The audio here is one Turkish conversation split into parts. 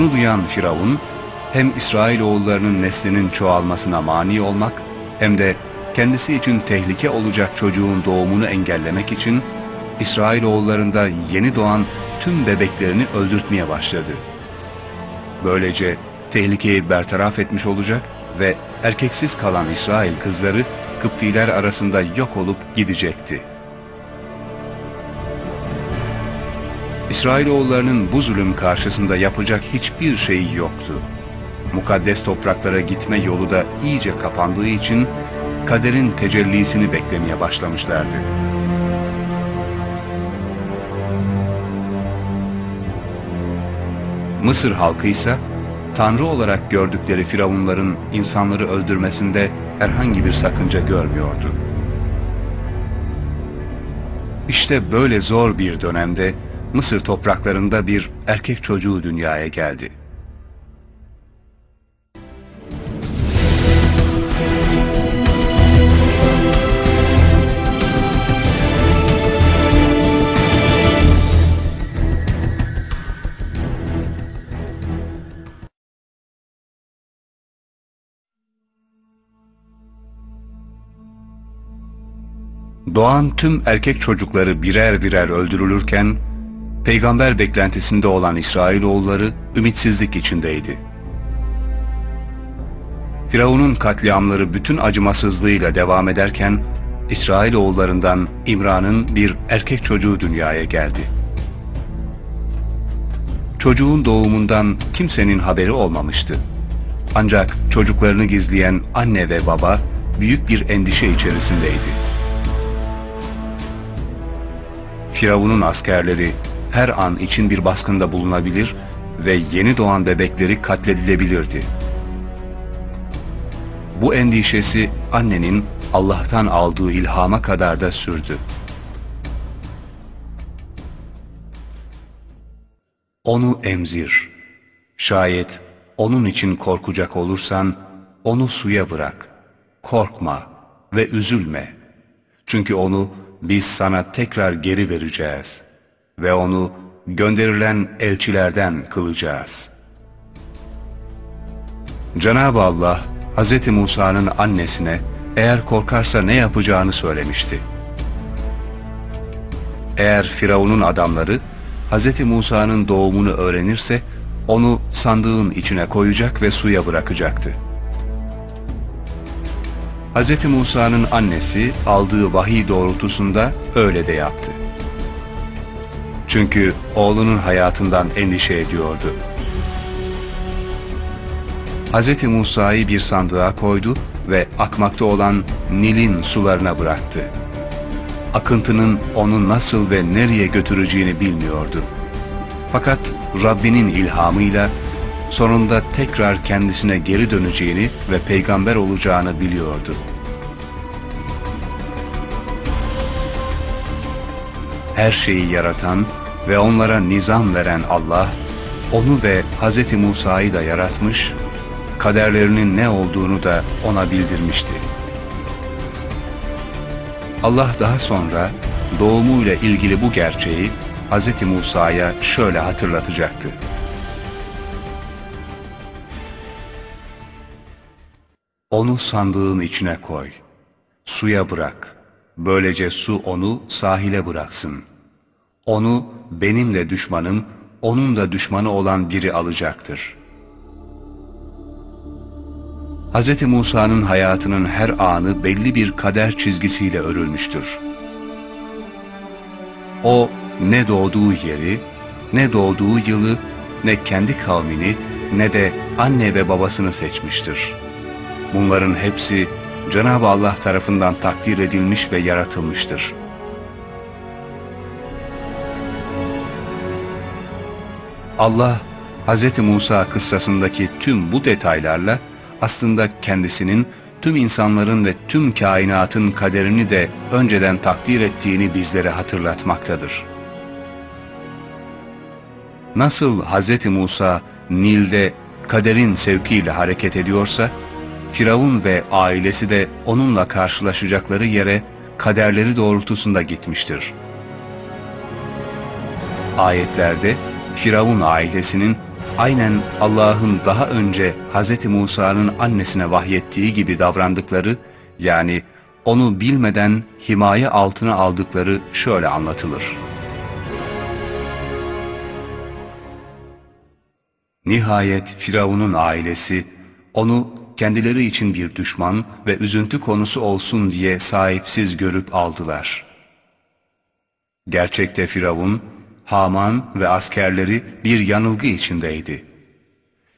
yaşayan Firavun, hem İsrailoğullarının neslinin çoğalmasına mani olmak, hem de kendisi için tehlike olacak çocuğun doğumunu engellemek için, İsrailoğullarında yeni doğan tüm bebeklerini öldürtmeye başladı. Böylece tehlikeyi bertaraf etmiş olacak ve erkeksiz kalan İsrail kızları Kıptiler arasında yok olup gidecekti. İsrailoğullarının bu zulüm karşısında yapacak hiçbir şeyi yoktu. Mukaddes topraklara gitme yolu da iyice kapandığı için kaderin tecellisini beklemeye başlamışlardı. Mısır halkı ise Tanrı olarak gördükleri firavunların insanları öldürmesinde herhangi bir sakınca görmüyordu. İşte böyle zor bir dönemde Mısır topraklarında bir erkek çocuğu dünyaya geldi. Doğan tüm erkek çocukları birer birer öldürülürken, peygamber beklentisinde olan İsrailoğulları ümitsizlik içindeydi. Firavun'un katliamları bütün acımasızlığıyla devam ederken, İsrailoğullarından İmran'ın bir erkek çocuğu dünyaya geldi. Çocuğun doğumundan kimsenin haberi olmamıştı. Ancak çocuklarını gizleyen anne ve baba büyük bir endişe içerisindeydi. Firavun'un askerleri her an için bir baskında bulunabilir ve yeni doğan bebekleri katledilebilirdi. Bu endişesi annenin Allah'tan aldığı ilhama kadar da sürdü. Onu emzir. Şayet onun için korkacak olursan onu suya bırak. Korkma ve üzülme. Çünkü onu biz sana tekrar geri vereceğiz ve onu gönderilen elçilerden kılacağız. Cenab-ı Allah, Hz. Musa'nın annesine eğer korkarsa ne yapacağını söylemişti. Eğer Firavun'un adamları Hz. Musa'nın doğumunu öğrenirse onu sandığın içine koyacak ve suya bırakacaktı. Hz. Musa'nın annesi aldığı vahiy doğrultusunda öyle de yaptı. Çünkü oğlunun hayatından endişe ediyordu. Hz. Musa'yı bir sandığa koydu ve akmakta olan Nil'in sularına bıraktı. Akıntının onu nasıl ve nereye götüreceğini bilmiyordu. Fakat Rabbinin ilhamıyla sonunda tekrar kendisine geri döneceğini ve peygamber olacağını biliyordu. Her şeyi yaratan ve onlara nizam veren Allah, onu ve Hz. Musa'yı da yaratmış, kaderlerinin ne olduğunu da ona bildirmişti. Allah daha sonra doğumuyla ilgili bu gerçeği Hz. Musa'ya şöyle hatırlatacaktı. Onu sandığın içine koy. Suya bırak. Böylece su onu sahile bıraksın. Onu benim de düşmanım, onun da düşmanı olan biri alacaktır. Hz. Musa'nın hayatının her anı belli bir kader çizgisiyle örülmüştür. O ne doğduğu yeri, ne doğduğu yılı, ne kendi kavmini, ne de anne ve babasını seçmiştir.'' Bunların hepsi Cenab-ı Allah tarafından takdir edilmiş ve yaratılmıştır. Allah, Hz. Musa kıssasındaki tüm bu detaylarla aslında kendisinin tüm insanların ve tüm kainatın kaderini de önceden takdir ettiğini bizlere hatırlatmaktadır. Nasıl Hz. Musa Nil'de kaderin sevkiyle hareket ediyorsa, Firavun ve ailesi de onunla karşılaşacakları yere kaderleri doğrultusunda gitmiştir. Ayetlerde Firavun ailesinin aynen Allah'ın daha önce Hz. Musa'nın annesine vahyettiği gibi davrandıkları, yani onu bilmeden himaye altına aldıkları şöyle anlatılır. Nihayet Firavun'un ailesi onu kendileri için bir düşman ve üzüntü konusu olsun diye sahipsiz görüp aldılar. Gerçekte Firavun, Haman ve askerleri bir yanılgı içindeydi.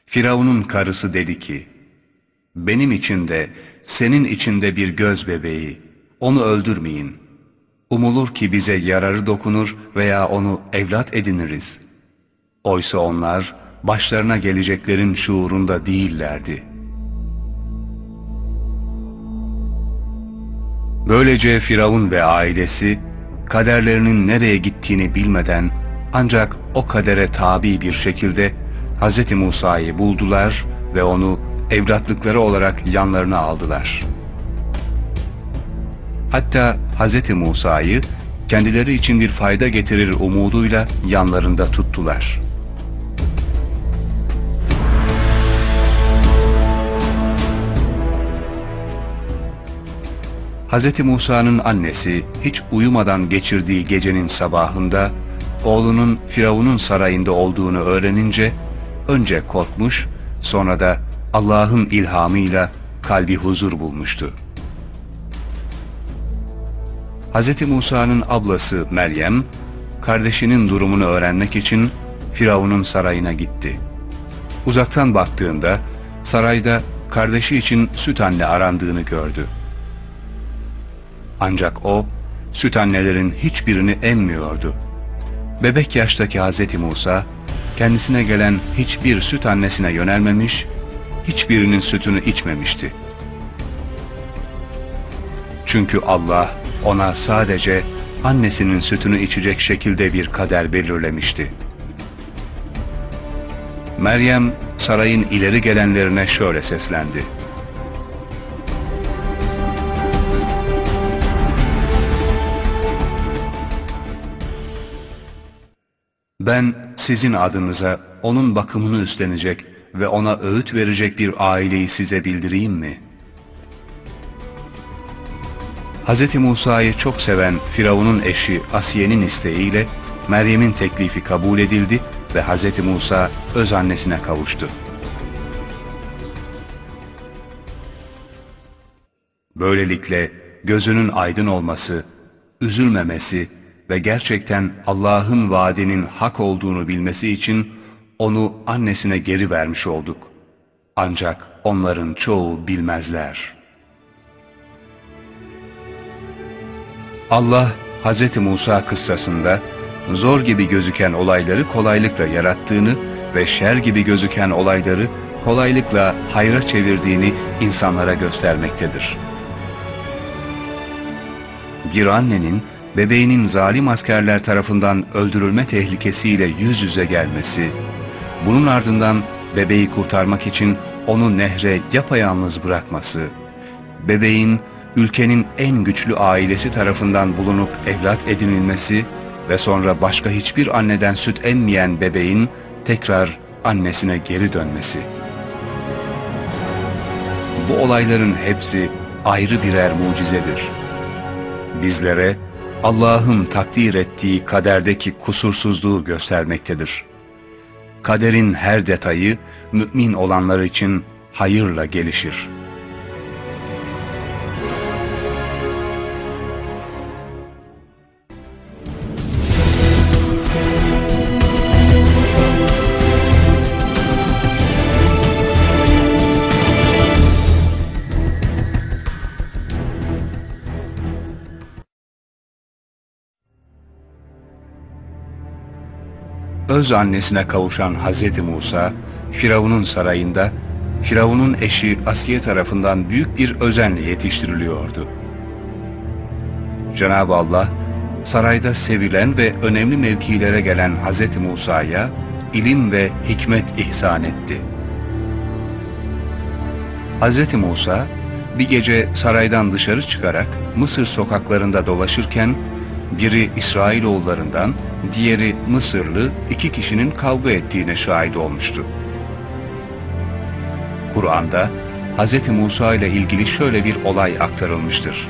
Firavun'un karısı dedi ki, benim için de senin içinde bir göz bebeği, onu öldürmeyin. Umulur ki bize yararı dokunur veya onu evlat ediniriz. Oysa onlar başlarına geleceklerin şuurunda değillerdi. Böylece Firavun ve ailesi kaderlerinin nereye gittiğini bilmeden ancak o kadere tabi bir şekilde Hz. Musa'yı buldular ve onu evlatlıkları olarak yanlarına aldılar. Hatta Hz. Musa'yı kendileri için bir fayda getirir umuduyla yanlarında tuttular. Hz. Musa'nın annesi hiç uyumadan geçirdiği gecenin sabahında oğlunun Firavun'un sarayında olduğunu öğrenince önce korkmuş sonra da Allah'ın ilhamıyla kalbi huzur bulmuştu. Hz. Musa'nın ablası Meryem, kardeşinin durumunu öğrenmek için Firavun'un sarayına gitti. Uzaktan baktığında sarayda kardeşi için süt anne arandığını gördü. Ancak o, süt annelerin hiçbirini emmiyordu. Bebek yaştaki Hz. Musa, kendisine gelen hiçbir süt annesine yönelmemiş, hiçbirinin sütünü içmemişti. Çünkü Allah ona sadece annesinin sütünü içecek şekilde bir kader belirlemişti. Meryem sarayın ileri gelenlerine şöyle seslendi. Ben sizin adınıza onun bakımını üstlenecek ve ona öğüt verecek bir aileyi size bildireyim mi? Hz. Musa'yı çok seven Firavun'un eşi Asiye'nin isteğiyle Meryem'in teklifi kabul edildi ve Hz. Musa öz annesine kavuştu. Böylelikle gözünün aydın olması, üzülmemesi ve gerçekten Allah'ın vaadinin hak olduğunu bilmesi için onu annesine geri vermiş olduk. Ancak onların çoğu bilmezler. Allah Hz. Musa kıssasında zor gibi gözüken olayları kolaylıkla yarattığını ve şer gibi gözüken olayları kolaylıkla hayra çevirdiğini insanlara göstermektedir. Bir annenin bebeğinin zalim askerler tarafından öldürülme tehlikesiyle yüz yüze gelmesi, bunun ardından bebeği kurtarmak için onu nehre yapayalnız bırakması, bebeğin ülkenin en güçlü ailesi tarafından bulunup evlat edinilmesi ve sonra başka hiçbir anneden süt emmeyen bebeğin tekrar annesine geri dönmesi. Bu olayların hepsi ayrı birer mucizedir. Bizlere Allah'ın takdir ettiği kaderdeki kusursuzluğu göstermektedir. Kaderin her detayı mümin olanlar için hayırla gelişir.'' Öz annesine kavuşan Hz. Musa, Firavun'un sarayında, Firavun'un eşi Asiye tarafından büyük bir özenle yetiştiriliyordu. Cenab-ı Allah, sarayda sevilen ve önemli mevkilere gelen Hz. Musa'ya ilim ve hikmet ihsan etti. Hz. Musa, bir gece saraydan dışarı çıkarak Mısır sokaklarında dolaşırken, biri İsrailoğullarından, diğeri Mısırlı iki kişinin kavga ettiğine şahit olmuştu. Kur'an'da Hz. Musa ile ilgili şöyle bir olay aktarılmıştır.